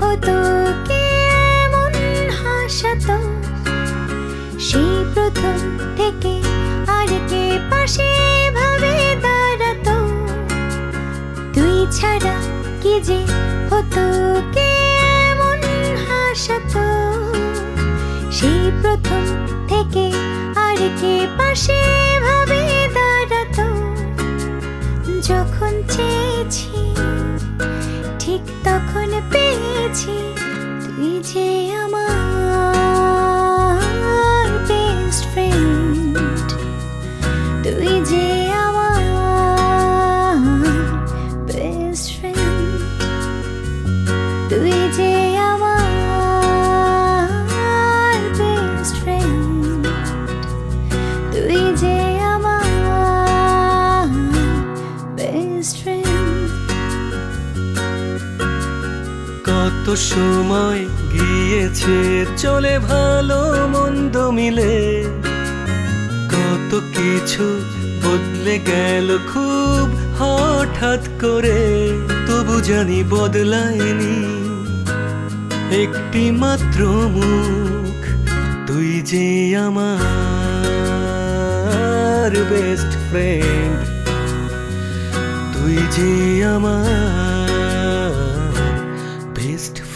হতো কে এমন হাসাতো? সেই প্রথম থেকে আর কে পাশে ভাবে দাঁড়াতো? তুই ছাড়া কি যে হতো কে এমন হাসাতো? সেই প্রথম থেকে আর কে পাশে ভাবে পেয়েছি। তুই যে আমার কত সময় গিয়েছে, চলে ভালো মন্দ মিলে। কত কিছু বদলে গেল খুব হঠাৎ করে, তবু জানি বদলায়নি। একটি মাত্র মুখ, তুই যে আমার বেস্ট ফ্রেন্ড তুই যে আমার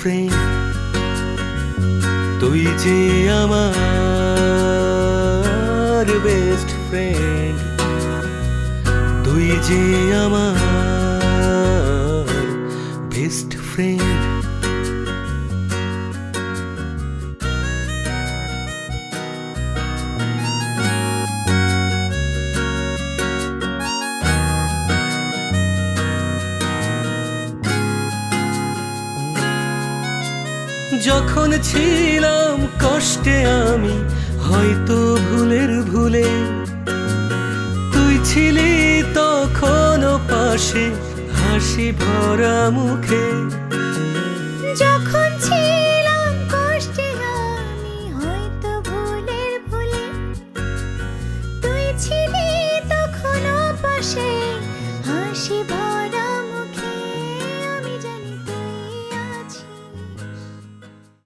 ফ্রেন্ড তুই যে আমার বেস্ট ফ্রেন্ড তুই যে আমার বেস্ট ফ্রেন্ড যখন ছিলাম কষ্টে আমি, হয়তো ভুলের ভুলে। তুই ছিলি তখনও পাশে, হাসি ভরা মুখে। যখন ছিলাম কষ্টে আমি, হয়তো ভুলের ভুলে। তুই ছিলি তখনও পাশে, হাসি ভরা